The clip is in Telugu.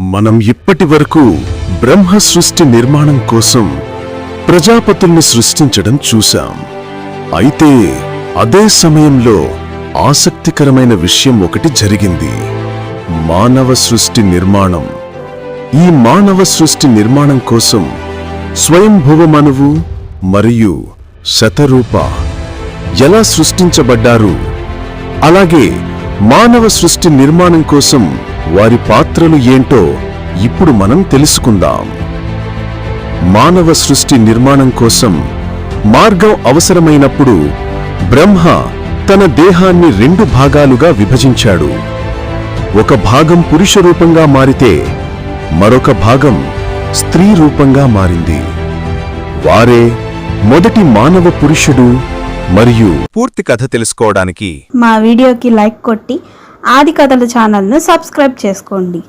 మనం ఇప్పటి వరకు బ్రహ్మ సృష్టి నిర్మాణం కోసం ప్రజాపతుల్ని సృష్టించడం చూశాం. అయితే అదే సమయంలో ఆసక్తికరమైన విషయం ఒకటి జరిగింది. మానవ సృష్టి నిర్మాణం. ఈ మానవ సృష్టి నిర్మాణం కోసం స్వయంభువ మనువు మరియు శతరూప ఎలా సృష్టించబడ్డారు? అలాగే మానవ సృష్టి నిర్మాణం కోసం వారి పాత్రలు ఏంటో ఇప్పుడు మనం తెలుసుకుందాం. మానవ సృష్టి నిర్మాణం కోసం మార్గం అవసరమైనప్పుడు బ్రహ్మ తన దేహాన్ని రెండు భాగాలుగా విభజించాడు. ఒక భాగం పురుష రూపంగా మారితే మరొక భాగం స్త్రీ రూపంగా మారింది. వారే మొదటి మానవ పురుషుడు మరియు పూర్తి కథ తెలుసుకోవడానికి మా వీడియోకి లైక్ కొట్టి ఆది కథల ఛానల్ను సబ్స్క్రైబ్ చేసుకోండి.